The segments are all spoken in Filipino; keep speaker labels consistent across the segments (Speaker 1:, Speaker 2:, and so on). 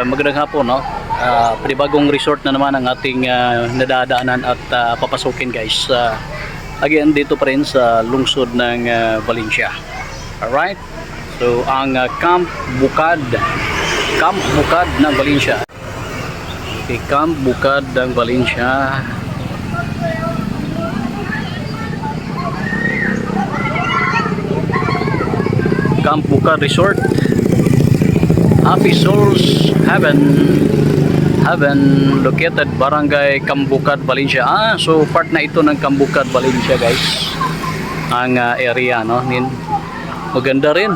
Speaker 1: Uh, magandang hapon, no? Uh, panibagong resort na naman ang ating uh, nadadaanan at uh, papasukin guys. Uh, again, dito pa rin sa lungsod ng uh, Valencia. Alright? So, ang uh, Camp Bukad. Camp Bukad ng Valencia. Okay, Camp Bukad ng Valencia. Camp Bukad Resort. Happy Souls Heaven Heaven located Barangay Kambukad, Valencia. Ah, so part na ito ng Kambukad, Valencia, guys. Ang ah, area, no? Maganda rin.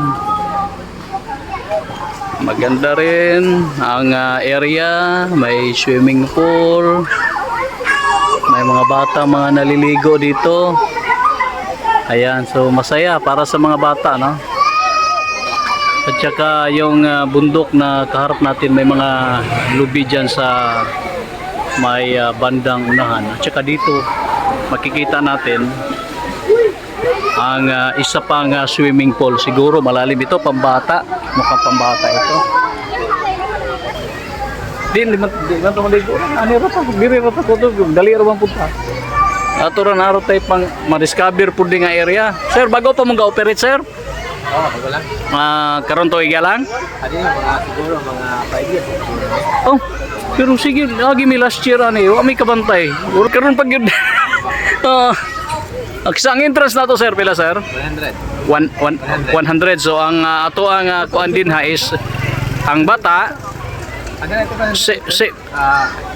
Speaker 1: Maganda rin ang ah, area, may swimming pool. May mga bata mga naliligo dito. Ayan, so masaya para sa mga bata, no? At saka yung ah, bundok na kaharap natin may mga lubi dyan sa may ah, bandang unahan. At saka dito makikita natin ang ah, isa pang ah, swimming pool. Siguro malalim ito, pambata. Mukhang pambata ito. Di, lima, di, lima maligo. Ano ra pa? Diri ra pa ko to. Dali ra man punta. Ato ra naro tayo pang ma-discover po di nga area. Sir, bago pa mong ga-operate, sir?
Speaker 2: Oo, oh, wala.
Speaker 1: Ah, karon to iga lang?
Speaker 2: Adi na, mga siguro, mga 5 years.
Speaker 1: Oh, pero sige, lagi mi last year ani, wa mi kabantay. Uro karon pag yun. Ah, ang entrance na to sir, pila sir?
Speaker 2: 100.
Speaker 1: One, one, 100. So ang ah, ato ang uh, kuan din ha is ang bata
Speaker 2: na ito pa.
Speaker 1: si, si
Speaker 2: Ah, ay,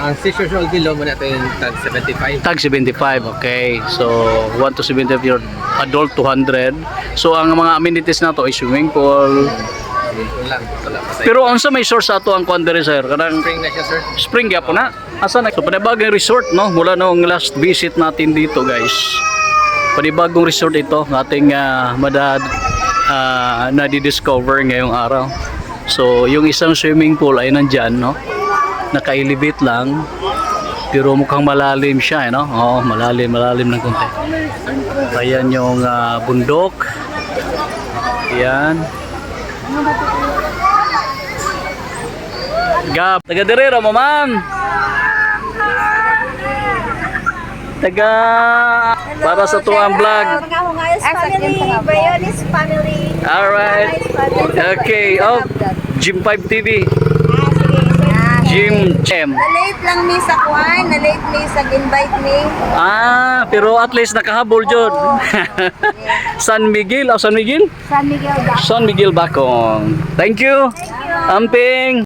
Speaker 2: ang 6 years old below mo natin yung tag 75.
Speaker 1: tag 75, okay. So 1 to 75 year adult 200. So ang mga amenities na to is swimming pool. Pero unsa may source ato ang kuan diri sir? Kanang
Speaker 2: Spring na siya, sir.
Speaker 1: Spring gyapon na. Asa na? So panibagong resort no mula noong last visit natin dito guys. Panibagong resort ito ng ating uh, madad uh, na-discover ngayong araw. So yung isang swimming pool ay nandyan no. Naka-elevate lang. Pero mukhang malalim siya, eh, no? Oo, malalim, malalim ng konti. Ayan yung ah, bundok. Ayan. Gab, taga dire ra mo ma'am. Taga para sa tuwang vlog.
Speaker 3: Family, Bayonis family.
Speaker 1: Alright. Okay, oh, Gym 5 TV. Gym Chem.
Speaker 3: Na-late lang mi sa kuhan, na-late mi sa invite mi.
Speaker 1: Ah, pero at least nakahabol jud. San Miguel, oh, San Miguel?
Speaker 3: San Miguel da.
Speaker 1: San Miguel Bacong. Thank you. Amping.